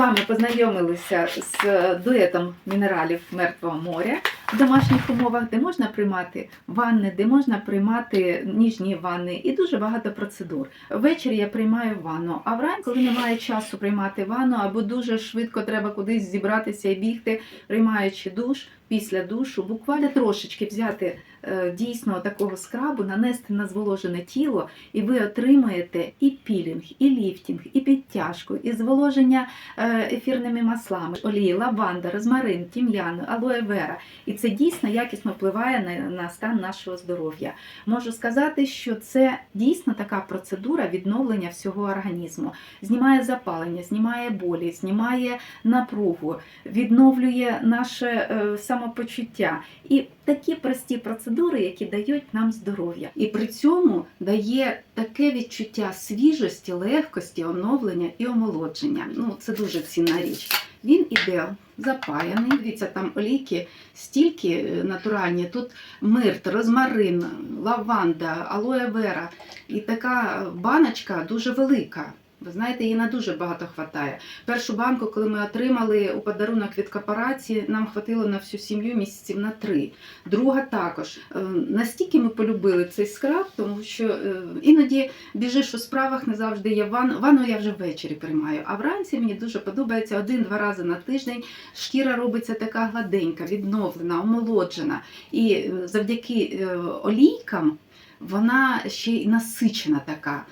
вами познайомилися з дуетом мінералів Мертвого моря в домашніх умовах, де можна приймати ванни, де можна приймати ніжні ванни і дуже багато процедур. Ввечері я приймаю ванну, а вранці, коли немає часу приймати ванну, або дуже швидко треба кудись зібратися і бігти, приймаючи душ. Після душу буквально трошечки взяти е, дійсно такого скрабу, нанести на зволожене тіло, і ви отримаєте і пілінг, і ліфтінг, і підтяжку, і зволоження е, ефірними маслами, олії, лаванда, розмарин, тім'ян, алоe вера. І це дійсно якісно впливає на, стан нашого здоров'я. Можу сказати, що це дійсно така процедура відновлення всього організму. Знімає запалення, знімає болі, знімає напругу, відновлює наше е, самопочуття. І такі прості процедури, які дають нам здоров'я. І при цьому дає таке відчуття свіжості, легкості, оновлення і омолодження. Ну, це дуже цінна річ. Він іде запаяний. Дивіться, там олійки стільки е, натуральні. Тут мирт, розмарин, лаванда, алоe вера. І така баночка дуже велика. Ви знаєте, її на дуже багато хватає. Першу банку, коли ми отримали у подарунок від корпорації, нам хватило на всю сім'ю місяців на три. Друга також. Е, Настільки ми полюбили цей скраб, тому що е, іноді біжиш у справах, не завжди є ванну. Ванну я вже ввечері приймаю. А вранці мені дуже подобається один-два рази на тиждень. Шкіра робиться така гладенька, відновлена, омолоджена. І е, завдяки олійкам вона ще й насичена така.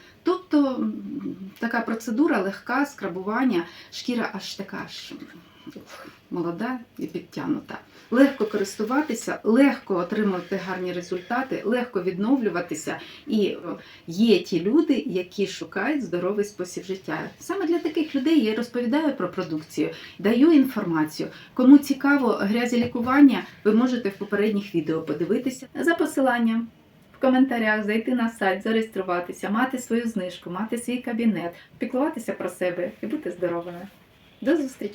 Тобто така процедура легка, скрабування, шкіра аж така ж молода і підтягнута. Легко користуватися, легко отримувати гарні результати, легко відновлюватися. І е, є ті люди, які шукають здоровий спосіб життя. Саме для таких людей я розповідаю про продукцію, даю інформацію. Кому цікаво грязі лікування, ви можете в попередніх відео подивитися за посиланням в коментарях зайти на сайт, зареєструватися, мати свою знижку, мати свій кабінет, піклуватися про себе і бути здоровими. До зустрічі!